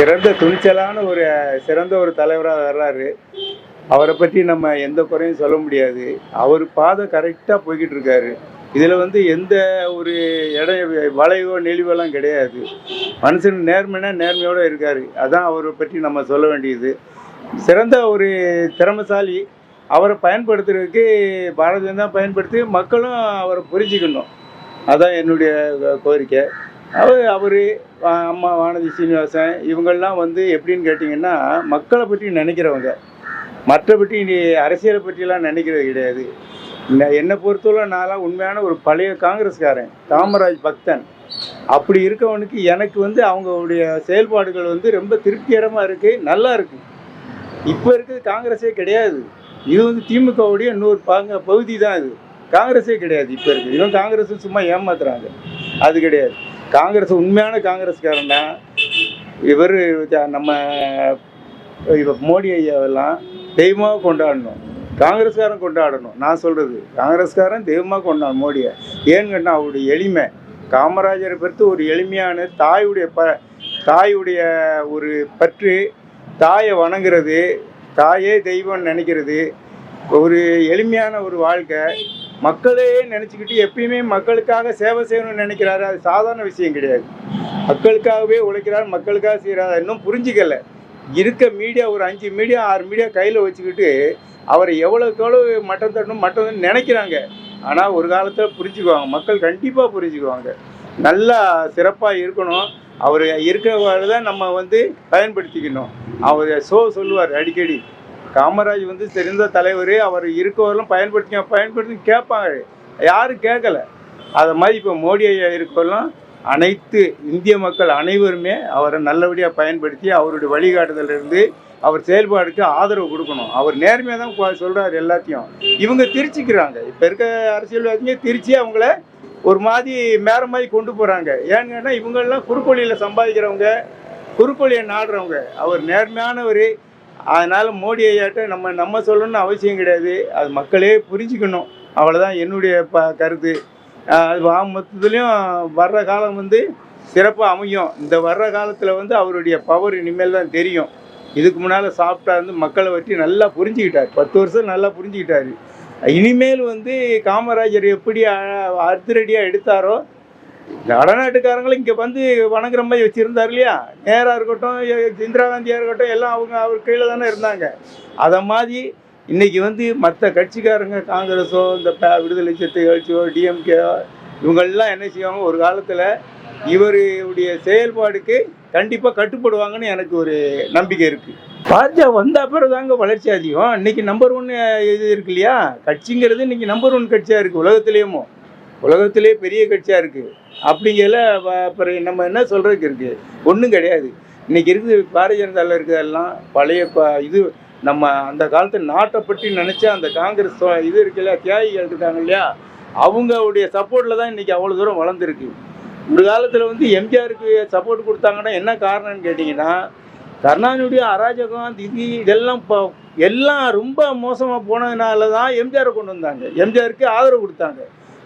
சிறந்த துணிச்சலான ஒரு சிறந்த ஒரு தலைவராக வர்றாரு. அவரை பற்றி நம்ம எந்த குறையும் சொல்ல முடியாது. அவர் பாதை கரெக்டாக போய்கிட்டு இருக்காரு. இதில் வந்து எந்த ஒரு இடம் வளைவோ நெளிவெல்லாம் கிடையாது. மனுஷன் நேர்மைனா நேர்மையோடு இருக்கார். அதான் அவரை பற்றி நம்ம சொல்ல வேண்டியது. சிறந்த ஒரு திறமைசாலி அவரை பயன்படுத்துறதுக்கு பாரதியம் தான் பயன்படுத்தி மக்களும் அவரை புரிஞ்சுக்கணும். அதான் என்னுடைய கோரிக்கை. அவர் அவர் அம்மா வானதி சீனிவாசன் இவங்கெல்லாம் வந்து எப்படின்னு கேட்டிங்கன்னா மக்களை பற்றி நினைக்கிறவங்க. மற்றபடி நீ அரசியலை பற்றிலாம் நினைக்கிறது கிடையாது. என்ன- என்னை பொறுத்தவரை நான்லாம் உண்மையான ஒரு பழைய காங்கிரஸ்காரன் காமராஜ் பக்தன். அப்படி இருக்கவனுக்கு எனக்கு வந்து அவங்களுடைய செயல்பாடுகள் வந்து ரொம்ப திருப்திகரமாக இருக்குது நல்லா இருக்குது இப்போ இருக்கிறது காங்கிரஸே கிடையாது. இது வந்து திமுகவுடைய இன்னொரு பாங்க பகுதி தான் இது. காங்கிரஸே கிடையாது இப்போ இருக்குது இவன் காங்கிரஸ் சும்மா ஏமாத்துறாங்க. அது கிடையாது. காங்கிரஸ் உண்மையான காங்கிரஸ்காரன்னா இவர் நம்ம இவ மோடி ஐயாவெல்லாம் தெய்வமாக கொண்டாடணும். காங்கிரஸ்காரன் கொண்டாடணும். நான் சொல்கிறது காங்கிரஸ்காரன் தெய்வமாக கொண்டாடணும் மோடியை. ஏன்னு கேட்டால் அவருடைய எளிமை. காமராஜரை பொறுத்து ஒரு எளிமையான தாயுடைய ப தாயுடைய ஒரு பற்று தாயை வணங்குறது தாயே தெய்வம்னு நினைக்கிறது ஒரு எளிமையான ஒரு வாழ்க்கை. மக்களே நினச்சிக்கிட்டு எப்பயுமே மக்களுக்காக சேவை செய்யணும்னு நினைக்கிறாரு. அது சாதாரண விஷயம் கிடையாது. மக்களுக்காகவே உழைக்கிறார் மக்களுக்காக செய்கிறார் இன்னும் புரிஞ்சிக்கல. இருக்க மீடியா ஒரு அஞ்சு மீடியா ஆறு மீடியா கையில் வச்சுக்கிட்டு அவரை எவ்வளோக்கு எவ்வளோ மட்டம் தட்டணும் மட்டம் நினைக்கிறாங்க. ஆனால் ஒரு காலத்தில் புரிஞ்சுக்குவாங்க. மக்கள் கண்டிப்பாக புரிஞ்சுக்குவாங்க. நல்லா சிறப்பாக இருக்கணும். அவர் இருக்கிறவரை தான் நம்ம வந்து பயன்படுத்திக்கணும். அவர் ஷோ சொல்லுவார் அடிக்கடி. காமராஜ் வந்து தெரிந்த தலைவர் அவர் இருக்கவரெல்லாம் பயன்படுத்தி பயன்படுத்தி கேட்பாங்க. யாரும் கேட்கல. அதை மாதிரி இப்போ மோடி ஐயா இருக்கவரெல்லாம் அனைத்து இந்திய மக்கள் அனைவருமே அவரை நல்லபடியாக பயன்படுத்தி அவருடைய வழிகாட்டுதலிருந்து அவர் செயல்பாடுக்கு ஆதரவு கொடுக்கணும். அவர் நேர்மையாக தான் சொல்கிறார் எல்லாத்தையும். இவங்க திரிச்சிக்கிறாங்க. இப்போ இருக்க அரசியல்வாதிங்க திருச்சி அவங்கள ஒரு மாதிரி மேற மாதிரி கொண்டு போகிறாங்க ஏன்னா இவங்கெல்லாம் குறுக்கோழியில் சம்பாதிக்கிறவங்க குறுக்கோழியை நாடுறவங்க. அவர் நேர்மையானவர் அதனால் மோடி ஐயாட்ட நம்ம நம்ம சொல்லணும்னு அவசியம் கிடையாது. அது மக்களே புரிஞ்சுக்கணும். அவ்வளோதான் என்னுடைய ப கருத்து. அது வா- மொத்தத்துலேயும் வர்ற காலம் வந்து சிறப்பாக அமையும். இந்த வர்ற காலத்தில் வந்து அவருடைய பவர் இனிமேல் தான் தெரியும். இதுக்கு முன்னால் சாப்பிட்டா வந்து மக்களை பற்றி நல்லா புரிஞ்சுக்கிட்டார். பத்து வருஷம் நல்லா புரிஞ்சுக்கிட்டாரு. இனிமேல் வந்து காமராஜர் எப்படி அ- அதிரடியாக எடுத்தாரோ இந்த வடநாட்டுக்காரங்களும் இங்கே வந்து வணங்குற மாதிரி வச்சுருந்தார் இல்லையா? நேராக இருக்கட்டும் இந்திரா காந்தியாக இருக்கட்டும் எல்லாம் அவங்க அவர் கீழே தானே இருந்தாங்க. அதை மாதிரி இன்றைக்கி வந்து மற்ற கட்சிக்காரங்க காங்கிரஸோ இந்த ப- விடுதலை சிறுத்தை கட்சியோ டிஎம்கே இவங்கெல்லாம் என்ன செய்வாங்க? ஒரு காலத்தில் இவருடைய செயல்பாடுக்கு கண்டிப்பாக கட்டுப்படுவாங்கன்னு எனக்கு ஒரு நம்பிக்கை இருக்குது பாஜக வந்த அப்புறம் தாங்க வளர்ச்சி அதிகம். இன்னைக்கு நம்பர் ஒன்று இது இருக்கு இல்லையா? கட்சிங்கிறது இன்னைக்கு நம்பர் ஒன் கட்சியாக இருக்குது உலகத்துலேயுமோ. உலகத்திலே பெரிய கட்சியாக இருக்குது அப்படிங்கல அப்புறம் நம்ம என்ன சொல்கிறதுக்கு இருக்குது ஒன்றும் கிடையாது. இன்றைக்கி இருக்குது பாரதிய ஜனதாவில் இருக்கிறதெல்லாம் பழைய ப- இது நம்ம அந்த காலத்து நாட்டை பற்றி நினச்சா அந்த காங்கிரஸ் இது இருக்கு இல்லையா தியாகிகள் இருக்காங்க இல்லையா? அவங்களுடைய சப்போர்ட்டில் தான் இன்றைக்கி அவ்வளோ தூரம் வளர்ந்துருக்கு. ஒரு காலத்தில் வந்து எம்ஜிஆருக்கு சப்போர்ட் கொடுத்தாங்கன்னா என்ன காரணம்னு கேட்டிங்கன்னா கருணாநிதியுடைய அராஜகம் இது இதெல்லாம் இப்போ எல்லாம் ரொம்ப மோசமாக போனதுனால தான் எம்ஜிஆரை கொண்டு வந்தாங்க. எம்ஜிஆருக்கு ஆதரவு கொடுத்தாங்க.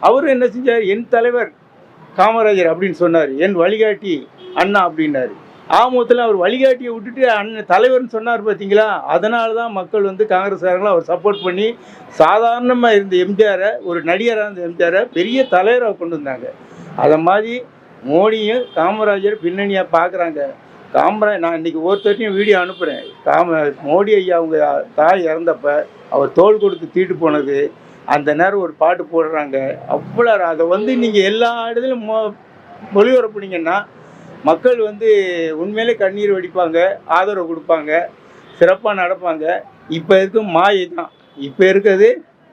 அவரும் என்ன செஞ்சார்? என் தலைவர் காமராஜர் அப்படின்னு சொன்னார். என் வழிகாட்டி அண்ணா அப்படின்னாரு. ஆமூத்தில் அவர் வழிகாட்டியை விட்டுட்டு அண்ணன் தலைவர்னு சொன்னார் பார்த்தீங்களா அதனால தான் மக்கள் வந்து காங்கிரஸ்காரங்களும் அவர் சப்போர்ட் பண்ணி சாதாரணமாக இருந்த எம்ஜிஆரை ஒரு நடிகராக இருந்த எம்ஜிஆரை பெரிய தலைவராக கொண்டு வந்தாங்க. அதை மாதிரி மோடியும் காமராஜர் பின்னணியாக பார்க்குறாங்க காமராஜ் நான் இன்னைக்கு ஒருத்தரையும் வீடியோ அனுப்புகிறேன் காம மோடி ஐயா அவங்க தாய் இறந்தப்ப அவர் தோள் கொடுத்து தீட்டு போனது அந்த நேரம் ஒரு பாட்டு போடுறாங்க. அவ்வளோ அதை வந்து நீங்கள் எல்லா இடத்துலையும் மொ மொழிபரப்புனீங்கன்னா மக்கள் வந்து உண்மையிலே கண்ணீர் வடிப்பாங்க ஆதரவு கொடுப்பாங்க சிறப்பாக நடப்பாங்க. இப்போ இருக்கும் மாயை தான். இப்போ இருக்கிறது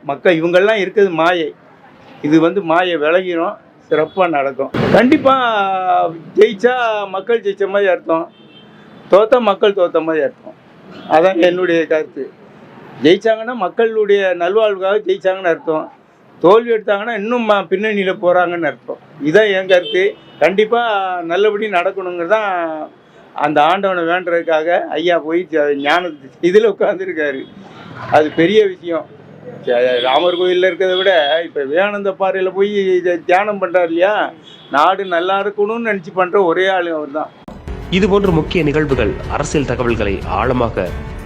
மக்கள் இவங்கெல்லாம் இருக்கிறது மாயை. இது வந்து மாயை விலகிடும் சிறப்பாக நடக்கும். கண்டிப்பாக ஜெயிச்சா மக்கள் ஜெயிச்ச மாதிரி அர்த்தம். தோத்தா மக்கள் தோத்த மாதிரி அர்த்தம். அதான் என்னுடைய கருத்து. ஜெயிச்சாங்கன்னா மக்களுடைய நல்வாழ்வுக்காக ஜெயிச்சாங்கன்னு அர்த்தம். தோல்வி எடுத்தாங்கன்னா இன்னும் பின்னணியில் போகிறாங்கன்னு அர்த்தம். இதான் என் கருத்து. கண்டிப்பாக நல்லபடி நடக்கணுங்கிறதான் அந்த ஆண்டவனை வேண்டுறதுக்காக ஐயா போய் ஜ- ஞான இதில் உட்காந்துருக்காரு அது பெரிய விஷயம். ராமர் கோயிலில் இருக்கிறத விட இப்போ விவேகானந்த பாறையில் போய் இதை தியானம் பண்ணுறாரு இல்லையா? நாடு நல்லா இருக்கணும்னு நினச்சி பண்ணுற ஒரே ஆள் அவர் தான் இதுபோன்ற முக்கிய நிகழ்வுகள் அரசியல் தகவல்களை ஆழமாக